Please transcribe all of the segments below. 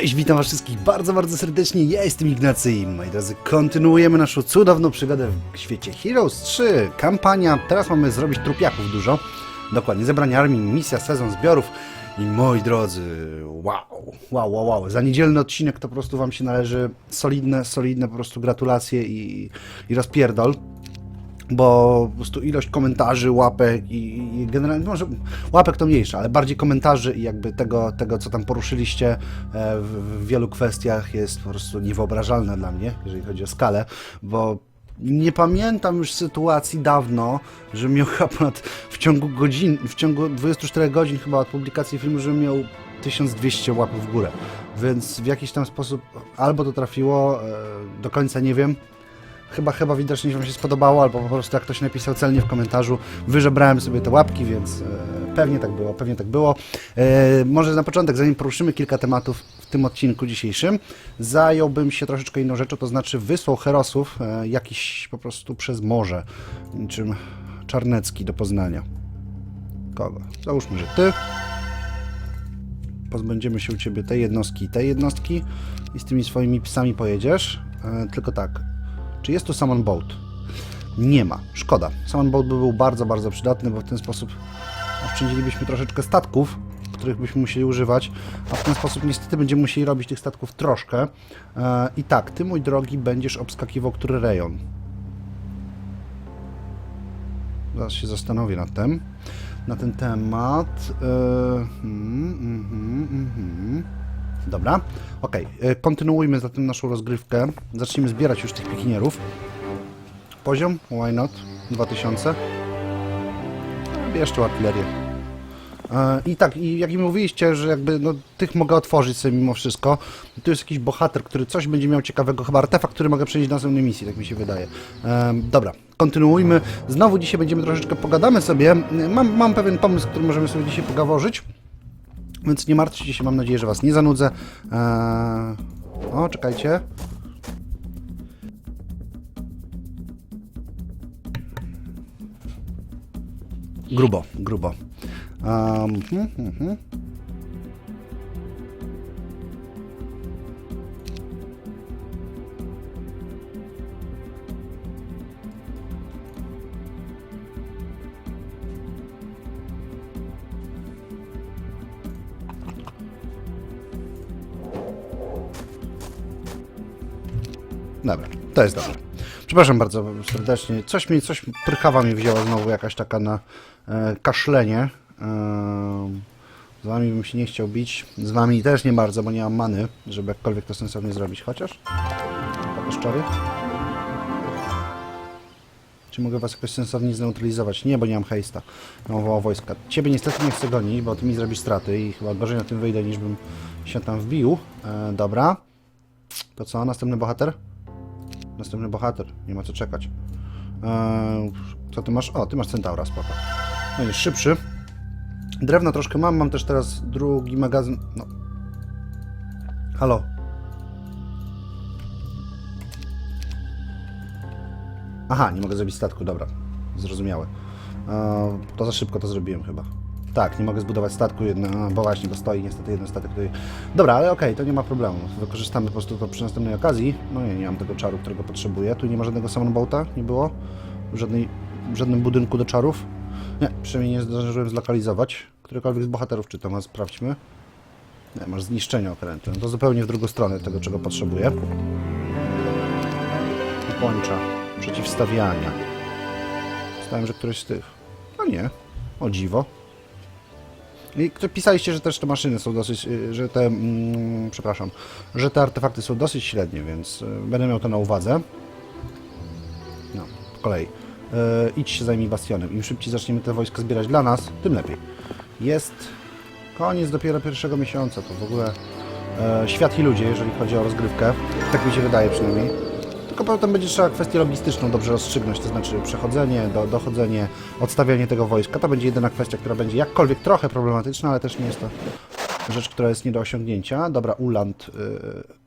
Cześć, witam was wszystkich bardzo, bardzo serdecznie. Ja jestem Ignacy i moi drodzy, kontynuujemy naszą cudowną przygodę w świecie Heroes 3. Kampania, teraz mamy zrobić trupiaków dużo. Dokładnie, zebranie armii, misja, sezon zbiorów. I moi drodzy, wow, wow, wow, wow. Za niedzielny odcinek to po prostu wam się należy solidne, solidne po prostu gratulacje i, i rozpierdol bo po prostu ilość komentarzy, łapek i, i generalnie, może łapek to mniejsza, ale bardziej komentarzy i jakby tego, tego co tam poruszyliście e, w, w wielu kwestiach jest po prostu niewyobrażalne dla mnie, jeżeli chodzi o skalę, bo nie pamiętam już sytuacji dawno, że miał chyba ponad w ciągu godzin, w ciągu 24 godzin chyba od publikacji filmu, że miał 1200 łapów w górę. Więc w jakiś tam sposób albo to trafiło, e, do końca nie wiem, Chyba, chyba widocznie Wam się spodobało, albo po prostu jak ktoś napisał celnie w komentarzu, wyżebrałem sobie te łapki, więc e, pewnie tak było, pewnie tak było. E, może na początek, zanim poruszymy kilka tematów w tym odcinku dzisiejszym, zająłbym się troszeczkę inną rzeczą, to znaczy wysłał herosów e, jakiś po prostu przez morze, niczym Czarnecki do Poznania. Kogo? Załóżmy, że Ty. Pozbędziemy się u Ciebie tej jednostki tej jednostki i z tymi swoimi psami pojedziesz. Tylko tak, czy jest tu Summon Boat? Nie ma. Szkoda. Summon Boat by był bardzo, bardzo przydatny, bo w ten sposób oszczędzilibyśmy troszeczkę statków, których byśmy musieli używać, a w ten sposób niestety będziemy musieli robić tych statków troszkę. E, I tak, ty mój drogi będziesz obskakiwał który rejon. Zaraz się zastanowię nad tym. Na ten temat. E, mm, mhm, mhm. Dobra, e, Kontynuujmy zatem naszą rozgrywkę. Zacznijmy zbierać już tych pikinierów. Poziom? Why not? 2000. E, Bierz tą artylerię. E, I tak, i jak mi mówiliście, że jakby no, tych mogę otworzyć sobie mimo wszystko, tu jest jakiś bohater, który coś będzie miał ciekawego, chyba artefakt, który mogę przenieść do następnej misji, tak mi się wydaje. E, dobra, kontynuujmy. Znowu dzisiaj będziemy troszeczkę pogadamy sobie. Mam, mam pewien pomysł, który możemy sobie dzisiaj pogaworzyć. Więc nie martwcie się, mam nadzieję, że Was nie zanudzę. Eee... O, czekajcie. Grubo, grubo. Um, hm, hm, hm. To jest dobre. Przepraszam bardzo serdecznie. Coś mi, coś prychawa mi wzięła znowu jakaś taka na e, kaszlenie. E, z wami bym się nie chciał bić. Z wami też nie bardzo, bo nie mam many, żeby jakkolwiek to sensownie zrobić. Chociaż? Czary. Czy mogę was jakoś sensownie zneutralizować? Nie, bo nie mam hejsta. Mam woła wojska. Ciebie niestety nie chcę gonić, bo ty mi zrobisz straty i chyba gorzej na tym wyjdę, niż bym się tam wbił. E, dobra. To co? Następny bohater? Następny bohater. Nie ma co czekać. Eee, co ty masz? O, ty masz Centaura, spoko. No jest szybszy. Drewna troszkę mam. Mam też teraz drugi magazyn. No. Halo. Aha, nie mogę zrobić statku, dobra. Zrozumiałe. Eee, to za szybko to zrobiłem chyba. Tak, nie mogę zbudować statku, jedno, a, bo właśnie, bo stoi niestety jeden statek tutaj. Dobra, ale okej, to nie ma problemu. Wykorzystamy po prostu to przy następnej okazji. No nie, nie mam tego czaru, którego potrzebuję. Tu nie ma żadnego Summonboata, nie było? W, żadnej, w żadnym budynku do czarów? Nie, przynajmniej nie zdążyłem zlokalizować. Którykolwiek z bohaterów czy to ma, sprawdźmy. Nie, masz zniszczenie okrętu. No to zupełnie w drugą stronę tego, czego potrzebuję. Pończa przeciwstawiania. Myślałem, że któryś z tych. No nie. O dziwo. I pisaliście, że też te maszyny są dosyć, y, że te, mm, przepraszam, że te artefakty są dosyć średnie, więc y, będę miał to na uwadze. No, po kolei. Y, idź się zajmij bastionem. Im szybciej zaczniemy te wojska zbierać dla nas, tym lepiej. Jest koniec dopiero pierwszego miesiąca, to w ogóle e, świat i ludzie, jeżeli chodzi o rozgrywkę. Tak mi się wydaje przynajmniej. Tylko potem będzie trzeba kwestię logistyczną dobrze rozstrzygnąć, to znaczy przechodzenie, do, dochodzenie, odstawianie tego wojska. To będzie jedyna kwestia, która będzie jakkolwiek trochę problematyczna, ale też nie jest to rzecz, która jest nie do osiągnięcia. Dobra, Uland,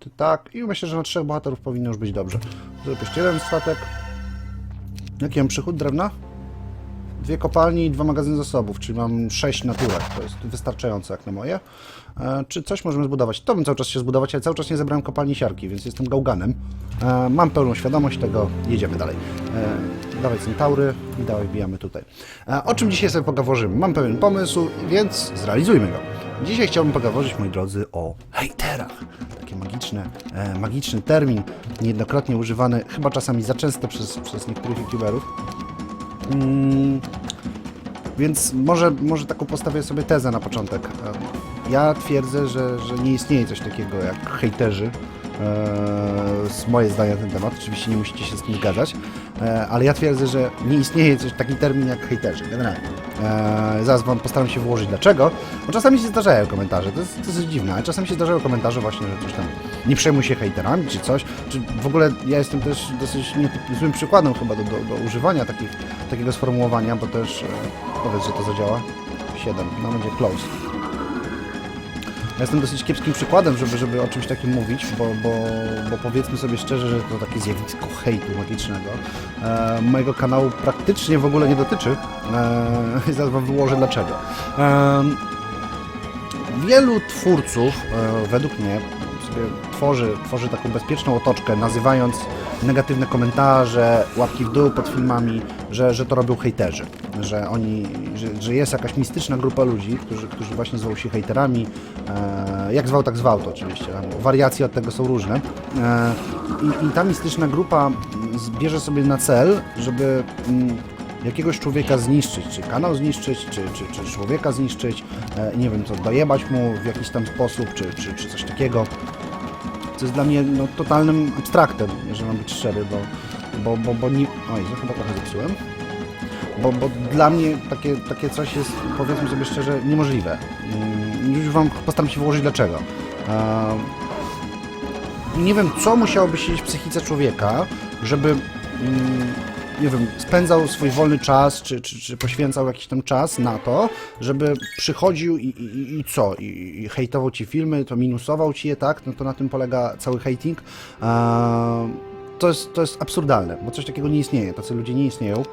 yy, tak. I myślę, że na trzech bohaterów powinno już być dobrze. Zrobię jeszcze jeden statek. Jaki mam przychód drewna? Dwie kopalnie i dwa magazyny zasobów, czyli mam sześć naturek, to jest wystarczająco jak na moje. E, czy coś możemy zbudować? To bym cały czas się zbudować, ale cały czas nie zebrałem kopalni siarki, więc jestem gałganem. E, mam pełną świadomość tego, jedziemy dalej. E, dawaj centaury i dawaj wbijamy tutaj. O czym dzisiaj sobie pogaworzymy? Mam pewien pomysł, więc zrealizujmy go. Dzisiaj chciałbym pogaworzyć, moi drodzy, o hejterach. Takie magiczne, e, magiczny termin, niejednokrotnie używany, chyba czasami za często przez, przez niektórych youtuberów. Mm, więc może, może taką postawię sobie tezę na początek. E, Ja twierdzę, że, że nie istnieje coś takiego jak hejterzy. E, z moje zdanie na ten temat, oczywiście nie musicie się z tym zgadzać, e, ale ja twierdzę, że nie istnieje coś, taki termin jak hejterzy, generalnie. E, zaraz wam postaram się wyłożyć dlaczego, bo czasami się zdarzają komentarze, to jest dosyć dziwne, ale czasami się zdarzają komentarze właśnie, że coś tam nie przejmuj się hejterami czy coś, czy w ogóle ja jestem też dosyć złym przykładem chyba do, do, do używania takich, takiego sformułowania, bo też, e, powiedz, że to zadziała, 7, no będzie close. Ja jestem dosyć kiepskim przykładem, żeby, żeby o czymś takim mówić, bo, bo, bo powiedzmy sobie szczerze, że to takie zjawisko hejtu magicznego e, mojego kanału praktycznie w ogóle nie dotyczy. E, zaraz wam wyłożę dlaczego. E, wielu twórców, e, według mnie, tworzy, tworzy taką bezpieczną otoczkę, nazywając negatywne komentarze, łapki w dół pod filmami, że, że to robią hejterzy. Że oni, że, że jest jakaś mistyczna grupa ludzi, którzy, którzy właśnie zwał się hejterami. E, jak zwał, tak zwał to oczywiście. Wariacje od tego są różne. E, i, I ta mistyczna grupa bierze sobie na cel, żeby mm, jakiegoś człowieka zniszczyć, czy kanał zniszczyć, czy, czy, czy człowieka zniszczyć, e, nie wiem co, dojebać mu w jakiś tam sposób, czy, czy, czy coś takiego. Co jest dla mnie no, totalnym abstraktem, jeżeli mam być szczery, bo, bo, bo, bo nie... Oj, no chyba trochę zepsułem. Bo, bo dla mnie takie, takie coś jest, powiedzmy sobie szczerze, niemożliwe. Mm, Już wam postaram się wyłożyć dlaczego. Ehm, nie wiem, co musiałoby siedzieć w psychice człowieka, żeby, mm, nie wiem, spędzał swój wolny czas, czy, czy, czy poświęcał jakiś tam czas na to, żeby przychodził i, i, i co? I, I hejtował ci filmy, to minusował ci je, tak? No to na tym polega cały hating. Ehm, to, jest, to jest absurdalne, bo coś takiego nie istnieje. Tacy ludzie nie istnieją.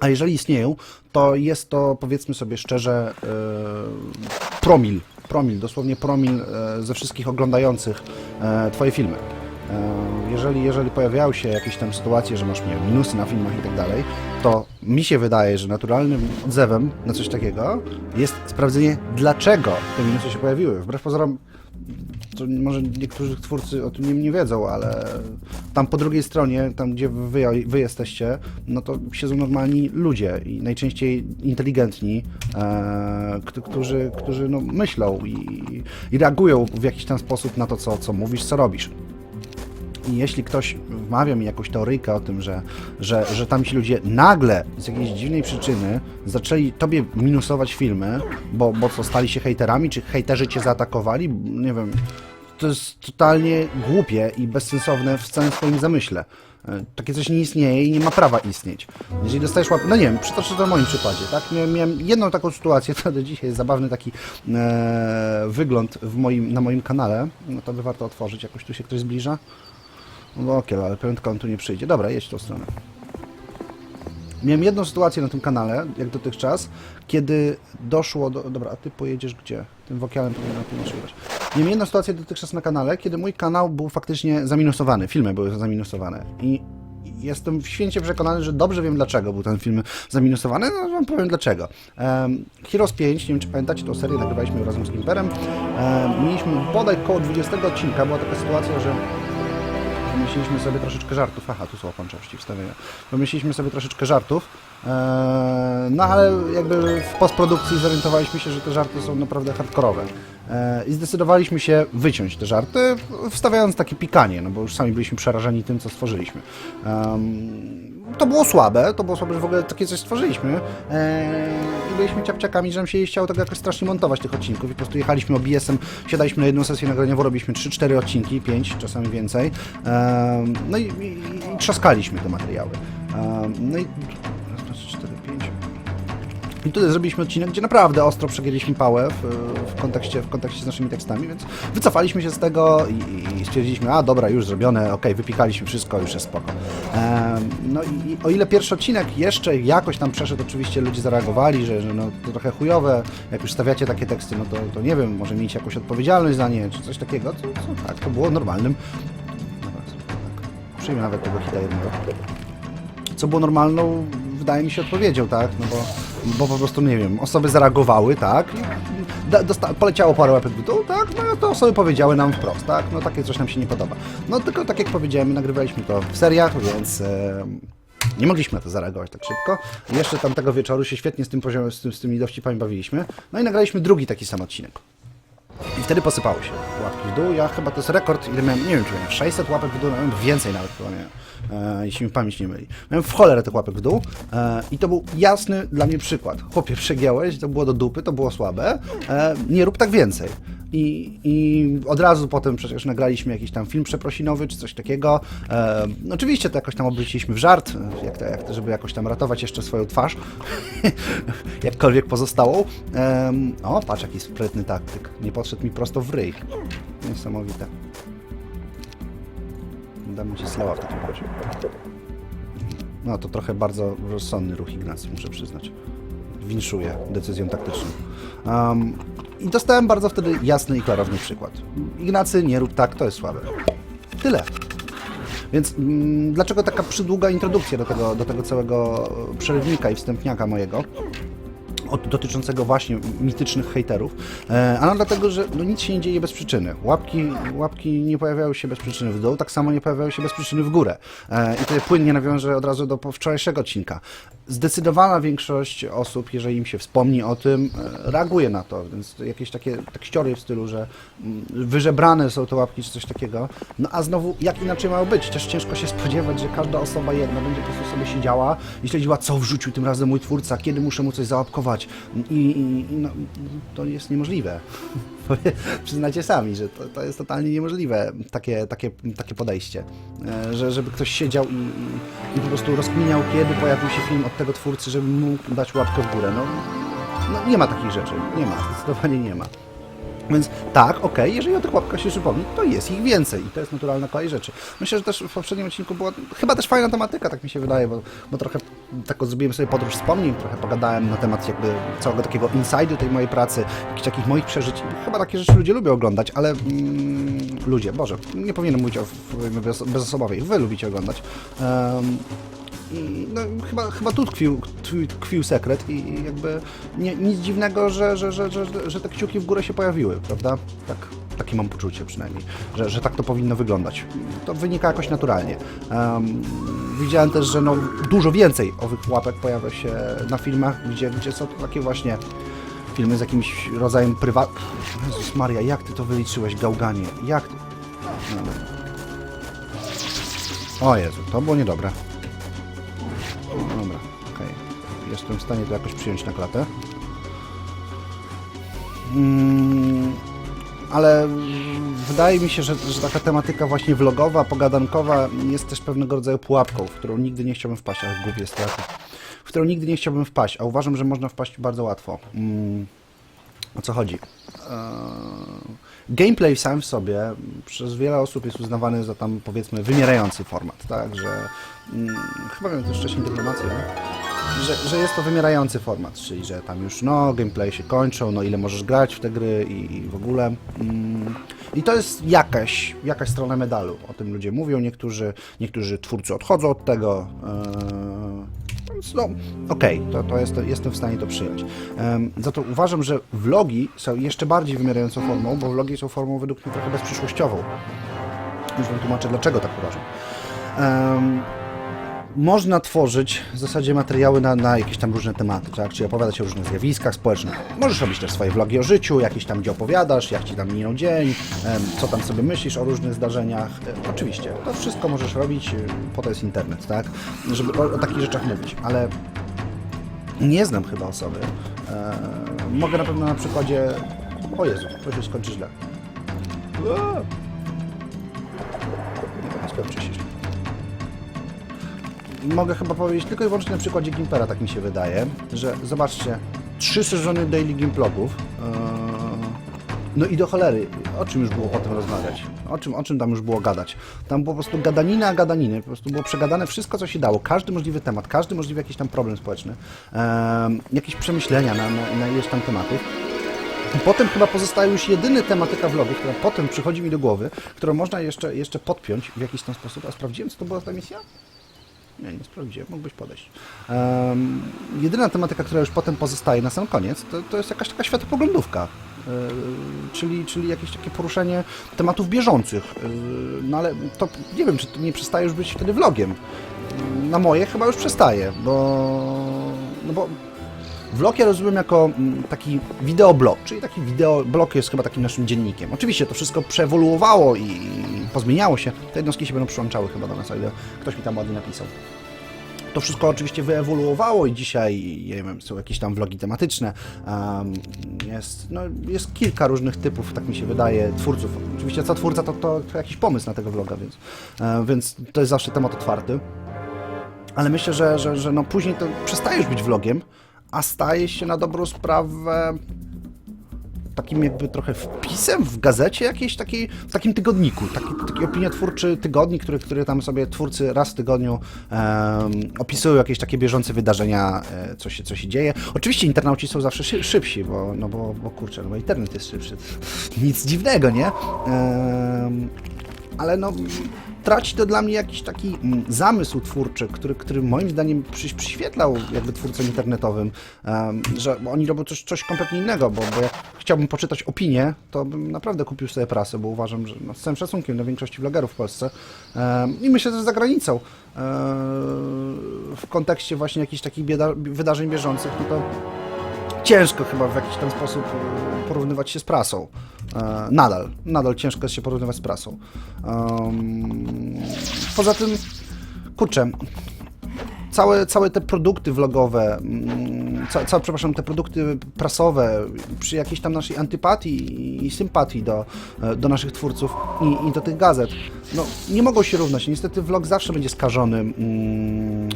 A jeżeli istnieją, to jest to, powiedzmy sobie szczerze, e, promil, promil, dosłownie promil e, ze wszystkich oglądających e, Twoje filmy. Jeżeli, jeżeli pojawiają się jakieś tam sytuacje, że masz nie minusy na filmach i tak dalej, to mi się wydaje, że naturalnym odzewem na coś takiego jest sprawdzenie, dlaczego te minusy się pojawiły. Wbrew pozorom, to może niektórzy twórcy o tym nie, nie wiedzą, ale tam po drugiej stronie, tam gdzie wy, wy jesteście, no to siedzą normalni ludzie i najczęściej inteligentni, e, którzy, którzy no, myślą i, i reagują w jakiś tam sposób na to, co, co mówisz, co robisz. I jeśli ktoś wmawia mi jakąś teoryjkę o tym, że, że, że tam ci ludzie nagle z jakiejś dziwnej przyczyny zaczęli tobie minusować filmy, bo, bo co, stali się hejterami, czy hejterzy cię zaatakowali, nie wiem, to jest totalnie głupie i bezsensowne w całym swoim zamyśle. E, Takie coś nie istnieje i nie ma prawa istnieć. Jeżeli dostajesz łapę, no nie wiem, przytoczę to w moim przykładzie, tak? Miałem, miałem jedną taką sytuację, to do dzisiaj jest zabawny taki e, wygląd w moim, na moim kanale, no to by warto otworzyć, jakoś tu się ktoś zbliża. No okej, ale prędko on tu nie przyjdzie. Dobra, jedź w tą stronę. Miałem jedną sytuację na tym kanale, jak dotychczas, kiedy doszło do... Dobra, a ty pojedziesz gdzie? Tym wokialem powinien na tym jechać. Miałem jedną sytuację dotychczas na kanale, kiedy mój kanał był faktycznie zaminusowany, filmy były zaminusowane. I jestem święcie przekonany, że dobrze wiem dlaczego był ten film zaminusowany, no wam powiem dlaczego. Um, Heroes 5, nie wiem czy pamiętacie tą serię, nagrywaliśmy razem z Gimperem. Um, mieliśmy bodaj koło 20 odcinka, była taka sytuacja, że wymyśliliśmy sobie troszeczkę żartów. Aha, tu są łączności wstawienia. Wymyśliliśmy sobie troszeczkę żartów. Eee, no ale jakby w postprodukcji zorientowaliśmy się, że te żarty są naprawdę hardkorowe. Eee, I zdecydowaliśmy się wyciąć te żarty, wstawiając takie pikanie, no bo już sami byliśmy przerażeni tym, co stworzyliśmy. To było słabe, to było słabe, że w ogóle takie coś stworzyliśmy. Eee, I byliśmy ciapciakami, że nam się chciało tego jakoś strasznie montować tych odcinków i po prostu jechaliśmy OBS-em, siadaliśmy na jedną sesję nagraniową, robiliśmy 3-4 odcinki, 5, czasami więcej. No i, i, i trzaskaliśmy te materiały. No i I tutaj zrobiliśmy odcinek, gdzie naprawdę ostro przegięliśmy pałę w, w, kontekście, w kontekście z naszymi tekstami, więc wycofaliśmy się z tego i, i stwierdziliśmy, a dobra, już zrobione, okej, wypikaliśmy wszystko, już jest spoko. No i, i o ile pierwszy odcinek jeszcze jakoś tam przeszedł, oczywiście ludzie zareagowali, że, że no, to trochę chujowe, jak już stawiacie takie teksty, no to, to nie wiem, może mieć jakąś odpowiedzialność za nie, czy coś takiego, to, to tak, to było normalnym. Dobra, tak. Przyjmę nawet tego hita jednego co było normalną, wydaje mi się, odpowiedzią, tak? No bo, bo po prostu, nie wiem, osoby zareagowały, tak? Poleciało parę łapek w dół, tak? No to osoby powiedziały nam wprost, tak? No takie coś nam się nie podoba. No tylko tak jak powiedziałem, nagrywaliśmy to w seriach, więc... nie mogliśmy na to zareagować tak szybko. Jeszcze tamtego wieczoru się świetnie z tym poziomem, z, tym, z tymi dowcipami bawiliśmy. No i nagraliśmy drugi taki sam odcinek. I wtedy posypało się łapki w dół. Ja chyba to jest rekord, ile miałem, nie wiem czy miałem 600 łapek w dół, miałem więcej nawet chyba miałem, e, jeśli mi pamięć nie myli. Miałem w cholerę tych łapek w dół e, i to był jasny dla mnie przykład. Chłopie, przegiąłeś, to było do dupy, to było słabe, e, nie rób tak więcej. I, I od razu potem przecież nagraliśmy jakiś tam film przeprosinowy czy coś takiego. E, oczywiście to jakoś tam obróciliśmy w żart, jak jak żeby jakoś tam ratować jeszcze swoją twarz, jakkolwiek pozostałą. Em, o, patrz jaki sprytny taktyk. Nie podszedł mi prosto w ryj. Niesamowite. Dam ci slowa w takim razie. No to trochę bardzo rozsądny ruch Ignacy, muszę przyznać. Winszuję decyzją taktyczną. Um, I dostałem bardzo wtedy jasny i klarowny przykład. Ignacy, nie rób tak, to jest słabe. Tyle. Więc mm, dlaczego taka przydługa introdukcja do tego, do tego całego przerywnika i wstępniaka mojego? Dotyczącego właśnie mitycznych hejterów. E, ano dlatego, że no, nic się nie dzieje bez przyczyny. Łapki, łapki nie pojawiają się bez przyczyny w dół, tak samo nie pojawiają się bez przyczyny w górę. E, I tutaj płynnie nawiążę od razu do wczorajszego odcinka. Zdecydowana większość osób, jeżeli im się wspomni o tym, e, reaguje na to, więc jakieś takie tekściory w stylu, że mm, wyżebrane są te łapki czy coś takiego. No a znowu, jak inaczej mają być? Też ciężko się spodziewać, że każda osoba jedna będzie po prostu sobie siedziała i śledziła, co wrzucił tym razem mój twórca, kiedy muszę mu coś załapkować. I, i, no, to jest niemożliwe. Przyznacie sami, że to, to jest totalnie niemożliwe, takie, takie, takie podejście. E, Że, żeby ktoś siedział i, i, po prostu rozkminiał, kiedy pojawił się film od tego twórcy, żeby mógł dać łapkę w górę. No, no nie ma takich rzeczy. Nie ma, zdecydowanie nie ma. Więc tak, okej, jeżeli o tych łapkach się przypomni, to jest ich więcej i to jest naturalna kolej rzeczy. Myślę, że też w poprzednim odcinku była chyba też fajna tematyka, tak mi się wydaje, bo, bo trochę tak zrobiłem sobie podróż wspomnień, trochę pogadałem na temat jakby całego takiego inside'u tej mojej pracy, jakichś takich moich przeżyć. Chyba takie rzeczy ludzie lubią oglądać, ale mm, ludzie, Boże, nie powinienem mówić o bezosobowej, wy lubicie oglądać. Em, i no, chyba, chyba tu tkwił, tkwił, sekret i jakby nie, nic dziwnego, że, że, że, że, że te kciuki w górę się pojawiły, prawda? Tak, takie mam poczucie przynajmniej, że, że tak to powinno wyglądać. To wynika jakoś naturalnie. Em, widziałem też, że no, dużo więcej owych łapek pojawia się na filmach, gdzie, gdzie są takie właśnie filmy z jakimś rodzajem prywat... Jezus Maria, jak ty to wyliczyłeś, gałganie? Jak. No, o Jezu, to było niedobre. Jestem w stanie to jakoś przyjąć na klatę. Mm, ale wydaje mi się, że, że taka tematyka właśnie vlogowa, pogadankowa jest też pewnego rodzaju pułapką, w którą nigdy nie chciałbym wpaść, ale głupie jest trochę. W którą nigdy nie chciałbym wpaść, a uważam, że można wpaść bardzo łatwo. Mm, o co chodzi? Eee, gameplay sam w sobie przez wiele osób jest uznawany za tam powiedzmy wymierający format, tak, że mm, chyba miałem też wcześniej informację, nie? Że, że jest to wymierający format, czyli że tam już no gameplay się kończą, no ile możesz grać w te gry i, i w ogóle. Mm, I to jest jakaś, jakaś strona medalu, o tym ludzie mówią, niektórzy, niektórzy twórcy odchodzą od tego. Eee, więc no, okej, to, to jest, jestem w stanie to przyjąć. Za to uważam, że vlogi są jeszcze bardziej wymierającą formą, bo vlogi są formą według mnie trochę bezprzyszłościową. Już wam tłumaczę, dlaczego tak uważam. Em, można tworzyć w zasadzie materiały na, na jakieś tam różne tematy, tak? Czyli opowiadać o różnych zjawiskach społecznych. Możesz robić też swoje vlogi o życiu, jakieś tam, gdzie opowiadasz, jak ci tam minął dzień, co tam sobie myślisz o różnych zdarzeniach. E, oczywiście, to wszystko możesz robić, e, po to jest internet, tak? Żeby o, o takich rzeczach mówić, ale nie znam chyba osoby. E, mogę na pewno na przykładzie... O Jezu, to się skończy źle. Mogę chyba powiedzieć tylko i wyłącznie na przykładzie Gimpera, tak mi się wydaje, że zobaczcie, trzy sezony Daily Gameploków. No i do cholery, o czym już było potem rozmawiać? O czym, o czym tam już było gadać? Tam było po prostu gadanina, gadaniny, po prostu było przegadane wszystko, co się dało, każdy możliwy temat, każdy możliwy jakiś tam problem społeczny, em, jakieś przemyślenia na, na, na ileś tam tematów. I potem chyba pozostaje już jedyny tematyka vlogów, która potem przychodzi mi do głowy, którą można jeszcze, jeszcze podpiąć w jakiś tam sposób. A sprawdziłem, co to była ta misja? Nie, nie sprawdziłem, mógłbyś podejść. Em, jedyna tematyka, która już potem pozostaje na sam koniec, to, to jest jakaś taka światopoglądówka. Yy, czyli, czyli jakieś takie poruszenie tematów bieżących. Yy, no ale to nie wiem, czy to nie przestaje już być wtedy vlogiem. Yy, Na moje chyba już przestaje, bo. No bo Vlog ja rozumiem jako mm, taki wideoblog, czyli taki wideoblog jest chyba takim naszym dziennikiem. Oczywiście to wszystko przewoluowało i pozmieniało się. Te jednostki się będą przyłączały chyba do nas, o ile ktoś mi tam ładnie napisał. To wszystko oczywiście wyewoluowało i dzisiaj, nie wiem, są jakieś tam vlogi tematyczne. em, jest, no, jest kilka różnych typów, tak mi się wydaje, twórców. Oczywiście co twórca to, to, to jakiś pomysł na tego vloga, więc, więc to jest zawsze temat otwarty. Ale myślę, że, że, że no później to przestaje już być vlogiem, a staje się na dobrą sprawę takim jakby trochę wpisem w gazecie jakiejś takiej, w takim tygodniku, taki, taki opiniotwórczy tygodnik, który, który tam sobie twórcy raz w tygodniu em, opisują jakieś takie bieżące wydarzenia, e, co, się, co się dzieje. Oczywiście internauci są zawsze szy, szybsi, bo, no bo, bo kurczę, no bo internet jest szybszy. Nic dziwnego, nie? Em, ale no traci to dla mnie jakiś taki mm, zamysł twórczy, który, który moim zdaniem przy, przyświetlał jakby twórcom internetowym, że oni robią coś, coś kompletnie innego, bo, bo jak chciałbym poczytać opinię, to bym naprawdę kupił sobie prasę, bo uważam, że no, z całym szacunkiem do większości vlogerów w Polsce i myślę też za granicą, em, w kontekście właśnie jakichś takich bieda, wydarzeń bieżących, no to ciężko chyba w jakiś ten sposób e, porównywać się z prasą. E, nadal, nadal ciężko jest się porównywać z prasą. Poza tym, kurczę, całe, całe te produkty vlogowe, mm, ca, ca, przepraszam, te produkty prasowe, przy jakiejś tam naszej antypatii i sympatii do, e, do naszych twórców i, i do tych gazet, no nie mogą się równać. Niestety vlog zawsze będzie skażony. Mm,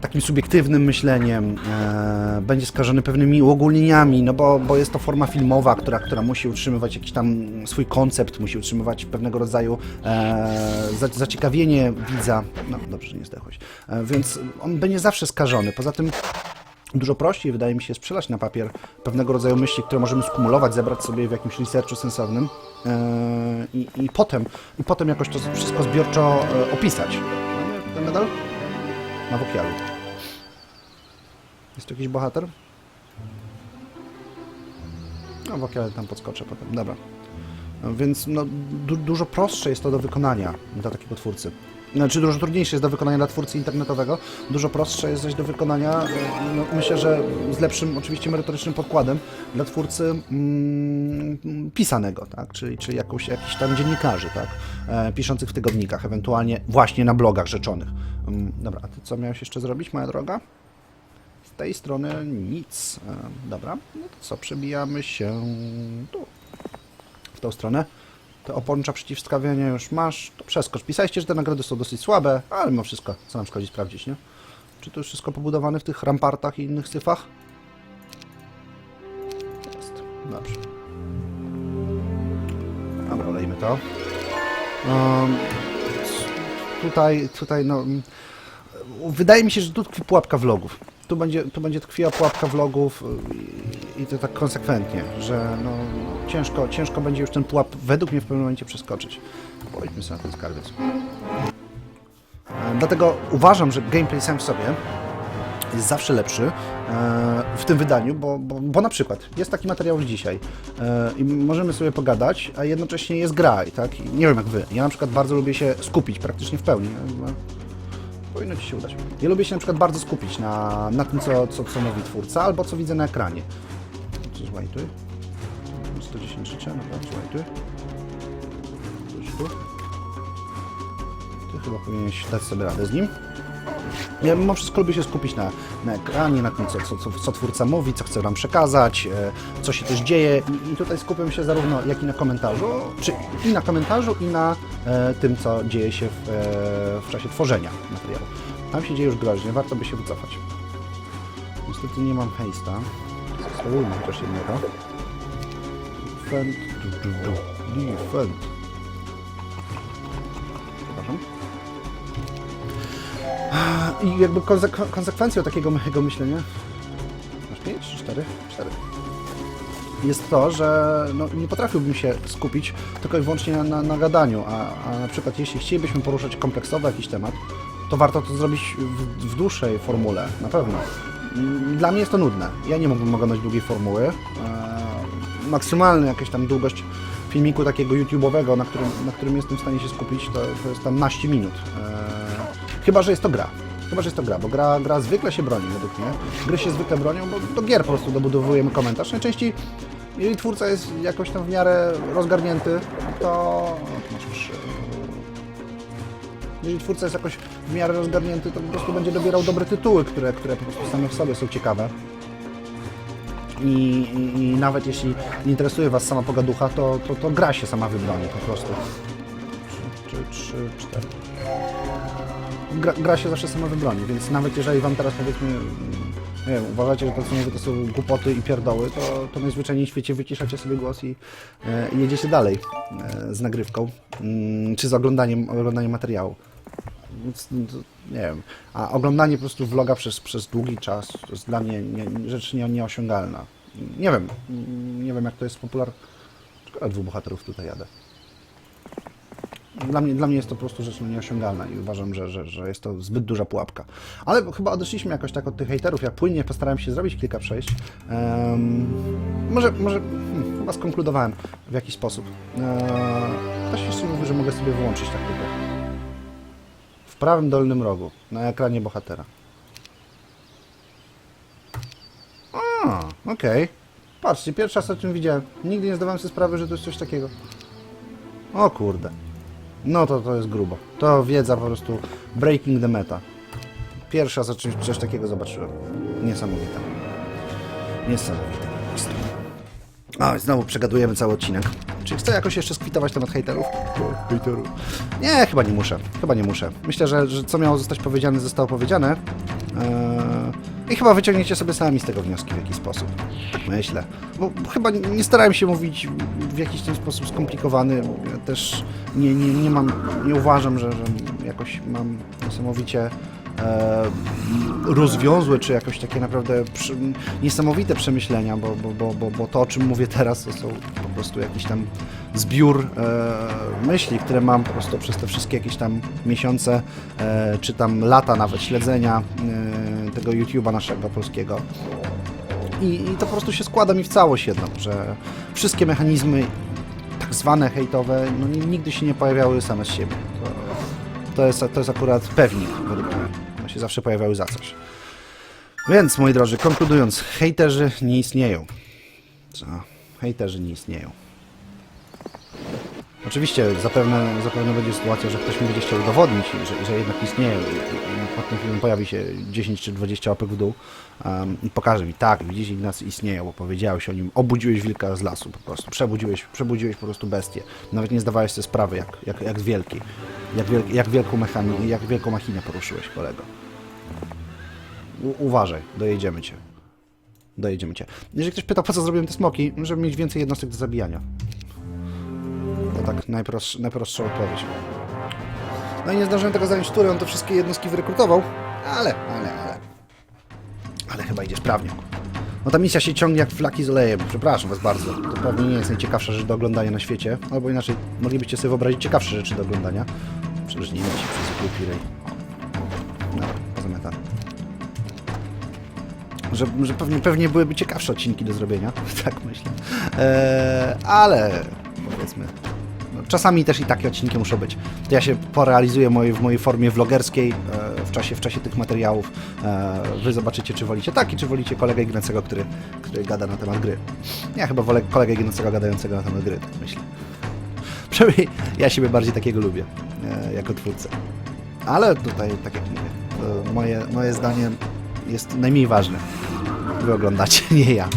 takim subiektywnym myśleniem, e, będzie skażony pewnymi uogólnieniami, no bo, bo jest to forma filmowa, która, która musi utrzymywać jakiś tam swój koncept, musi utrzymywać pewnego rodzaju e, za, zaciekawienie widza. No dobrze, nie zdechłeś. E, więc on będzie zawsze skażony. Poza tym Dużo prościej wydaje mi się jest przelać na papier pewnego rodzaju myśli, które możemy skumulować, zebrać sobie w jakimś researchu sensownym e, i, i, potem, i potem jakoś to wszystko zbiorczo e, opisać. Mamy ten medal? Na wokialu. Jest tu jakiś bohater? No, wokiale tam podskoczę potem. Dobra. No, Więc no, du dużo prostsze jest to do wykonania dla takiego twórcy. Znaczy dużo trudniejsze jest do wykonania dla twórcy internetowego, dużo prostsze jest zaś do wykonania, e, no, myślę, że z lepszym oczywiście merytorycznym podkładem dla twórcy mm, pisanego, tak? czyli, czyli jakąś, jakichś tam dziennikarzy, tak? e, piszących w tygodnikach, ewentualnie właśnie na blogach rzeczonych. Mm, dobra, a ty co miałeś jeszcze zrobić, moja droga? Z tej strony nic. E, dobra, no to co, przebijamy się tu, w tą stronę. Te oponcza przeciwskawienia już masz, to przeskocz. Pisaliście, że te nagrody są dosyć słabe, ale mimo wszystko, co nam szkodzi sprawdzić, nie? Czy to już wszystko pobudowane w tych rampartach i innych syfach? Jest. Dobrze. Dobra, olejmy to. Um, tutaj, tutaj, no... mm, Wydaje mi się, że tu tkwi pułapka vlogów. Tu będzie, tu będzie tkwiła pułapka vlogów i, i to tak konsekwentnie, że no, ciężko, ciężko będzie już ten pułap według mnie w pewnym momencie przeskoczyć. Pojdźmy sobie na ten skarbiec. E, Dlatego uważam, że gameplay sam w sobie jest zawsze lepszy e, w tym wydaniu, bo, bo, bo na przykład jest taki materiał dzisiaj e, i możemy sobie pogadać, a jednocześnie jest gra i tak, nie wiem jak wy, ja na przykład bardzo lubię się skupić praktycznie w pełni. No, Powinno Ci się udać. Ja lubię się na przykład bardzo skupić na, na tym, co, co, co mówi twórca, albo co widzę na ekranie. Coś łajtuj. 110 życia, dobra, coś łajtuj. Coś tu. Ty chyba powinieneś dać sobie radę z nim. Ja mimo wszystko lubię się skupić na, na ekranie, na tym, co, co, co, twórca mówi, co chce nam przekazać, e, co się też dzieje i, i tutaj skupiam się zarówno jak i na komentarzu, czy i na komentarzu, i na e, tym, co dzieje się w, e, w czasie tworzenia materiału. Tam się dzieje już groźnie, warto by się wycofać. Niestety nie mam hejsta. Spróbujmy chociaż jednego. Defend. Defend. Przepraszam. I jakby konsekw konsekwencją takiego mojego myślenia... Masz 5 czy 4? 4 jest to, że no, nie potrafiłbym się skupić tylko i wyłącznie na, na, na gadaniu, a, a na przykład jeśli chcielibyśmy poruszać kompleksowo jakiś temat, to warto to zrobić w, w dłuższej formule, na pewno. Dla mnie jest to nudne. Ja nie mógłbym oglądać długiej formuły. Eee, maksymalna jakaś tam długość filmiku takiego YouTube'owego, na którym, na którym jestem w stanie się skupić, to, to jest tam naście minut. Eee, chyba, że jest to gra. Chyba, że jest to gra, bo gra, gra zwykle się broni według mnie. Gry się zwykle bronią, bo do gier po prostu dobudowujemy komentarz. Najczęściej, jeżeli twórca jest jakoś tam w miarę rozgarnięty, to... O, tu masz trzy. Jeżeli twórca jest jakoś w miarę rozgarnięty, to po prostu będzie dobierał dobre tytuły, które, które po prostu same w sobie są ciekawe. I, i, i nawet jeśli nie interesuje Was sama pogaducha, to, to, to gra się sama wybroni po prostu. Trzy, trzy, trzy, cztery. Gra, gra się zawsze sama wybroni, więc nawet jeżeli Wam teraz powiedzmy, nie wiem, uważacie, że to co mówię to są głupoty i pierdoły, to, to najzwyczajniej w świecie wyciszacie sobie głos i, e, i jedziecie dalej e, z nagrywką, mm, czy z oglądaniem, oglądaniem materiału. Więc, no, to, nie wiem. A oglądanie po prostu vloga przez, przez długi czas to jest dla mnie nie, rzecz nie, nieosiągalna. Nie wiem, nie wiem jak to jest popularne. Szkoda dwóch bohaterów tutaj jadę. Dla mnie, dla mnie jest to po prostu rzecz no, nieosiągalna i uważam, że, że, że jest to zbyt duża pułapka. Ale chyba odeszliśmy jakoś tak od tych hejterów. Ja płynnie postarałem się zrobić kilka przejść. Em, może, może hmm, chyba skonkludowałem w jakiś sposób. Eee, ktoś jeszcze mówi, że mogę sobie wyłączyć taktykę. W prawym dolnym rogu, na ekranie bohatera. A, okej. Patrzcie, pierwszy raz o tym widziałem. Nigdy nie zdawałem sobie sprawy, że to jest coś takiego. O kurde. No to to jest grubo. To wiedza po prostu breaking the meta. Pierwszy raz o czymś coś takiego zobaczyłem. Niesamowite. Niesamowite po prostu. A, znowu przegadujemy cały odcinek. Czy chcę jakoś jeszcze skwitować temat hejterów? Hejterów. Nie, chyba nie muszę. Chyba nie muszę. Myślę, że, że co miało zostać powiedziane, zostało powiedziane. Eee, I chyba wyciągniecie sobie sami z tego wnioski w jakiś sposób. Tak myślę. Bo chyba nie starałem się mówić w jakiś ten sposób skomplikowany. Ja też nie, nie, nie mam, nie uważam, że, że jakoś mam niesamowicie rozwiązłe, czy jakoś takie naprawdę przy, niesamowite przemyślenia, bo, bo, bo, bo, to, o czym mówię teraz, to są po prostu jakiś tam zbiór e, myśli, które mam po prostu przez te wszystkie jakieś tam miesiące, e, czy tam lata nawet śledzenia e, tego YouTube'a naszego polskiego. I, I to po prostu się składa mi w całość jedno, że wszystkie mechanizmy tak zwane hejtowe, no ni- nigdy się nie pojawiały same z siebie. To, to, jest, to jest akurat pewnik według mnie. Się zawsze pojawiały za coś. Więc, moi drodzy, konkludując, hejterzy nie istnieją. Co? Hejterzy nie istnieją. Oczywiście zapewne, zapewne będzie sytuacja, że ktoś mi będzie chciał udowodnić, że, że jednak istnieją i, i, i pod tym filmem pojawi się 10 czy 20 łapek w dół um, i pokaże mi, tak, widzisz Ignacy istnieją, bo powiedziałeś o nim, obudziłeś wilka z lasu po prostu, przebudziłeś, przebudziłeś po prostu bestię. Nawet nie zdawałeś sobie sprawy, jak, jak, jak wielki, jak, wiel, jak, wielką jak wielką machinę poruszyłeś, kolego. Uważaj, dojedziemy cię. Dojedziemy cię. Jeżeli ktoś pytał, po co zrobiłem te smoki, żeby mieć więcej jednostek do zabijania. To tak najprostsz, najprostsza odpowiedź. No i nie zdążyłem tego zająć tury, on te wszystkie jednostki wyrekrutował, ale, ale, ale. Ale chyba idzie sprawnie. No ta misja się ciągnie jak flaki z olejem. Przepraszam was bardzo. To pewnie nie jest najciekawsza rzecz do oglądania na świecie. Albo inaczej, moglibyście sobie wyobrazić ciekawsze rzeczy do oglądania. Przecież nie przez zwykły pirej. No, pozamiatane. Że, że pewnie, pewnie byłyby ciekawsze odcinki do zrobienia. tak myślę. Eee, ale powiedzmy. No, czasami też i takie odcinki muszą być. To ja się porealizuję mojej, w mojej formie vlogerskiej e, w, czasie, w czasie tych materiałów. E, wy zobaczycie, czy wolicie taki, czy wolicie kolegę Ignacego, który, który gada na temat gry. Ja chyba wolę kolegę Ignacego gadającego na temat gry, tak myślę. Przynajmniej ja siebie bardziej takiego lubię, e, jako twórcę. Ale tutaj, tak jak mówię, moje, moje zdanie jest najmniej ważne. Wy oglądacie, nie ja.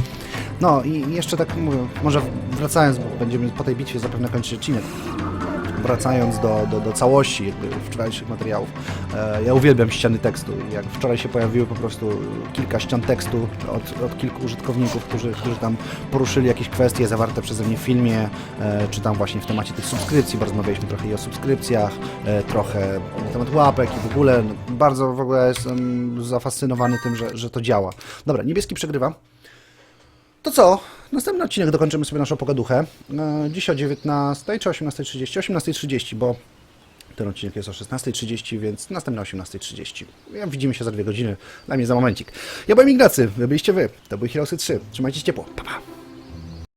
No i jeszcze tak mówię, może wracając, bo będziemy po tej bitwie zapewne kończyć odcinek. Wracając do, do, do całości jakby wczorajszych materiałów, e, ja uwielbiam ściany tekstu. Jak wczoraj się pojawiły po prostu kilka ścian tekstu od, od kilku użytkowników, którzy, którzy tam poruszyli jakieś kwestie zawarte przeze mnie w filmie, e, czy tam właśnie w temacie tych subskrypcji, bo rozmawialiśmy trochę i o subskrypcjach, e, trochę na temat łapek i w ogóle. No, bardzo w ogóle jestem zafascynowany tym, że, że to działa. Dobra, niebieski przegrywa. To co? Następny odcinek dokończymy sobie naszą pogaduchę. E, Dziś o 19 czy 18.30? 18.30, bo ten odcinek jest o 16.30, więc następny o 18.30. Ja- Widzimy się za dwie godziny, dla mnie za momencik. Ja byłem Ignacy, wy byliście wy. To były Heroesy 3. Trzymajcie się ciepło. Pa, pa.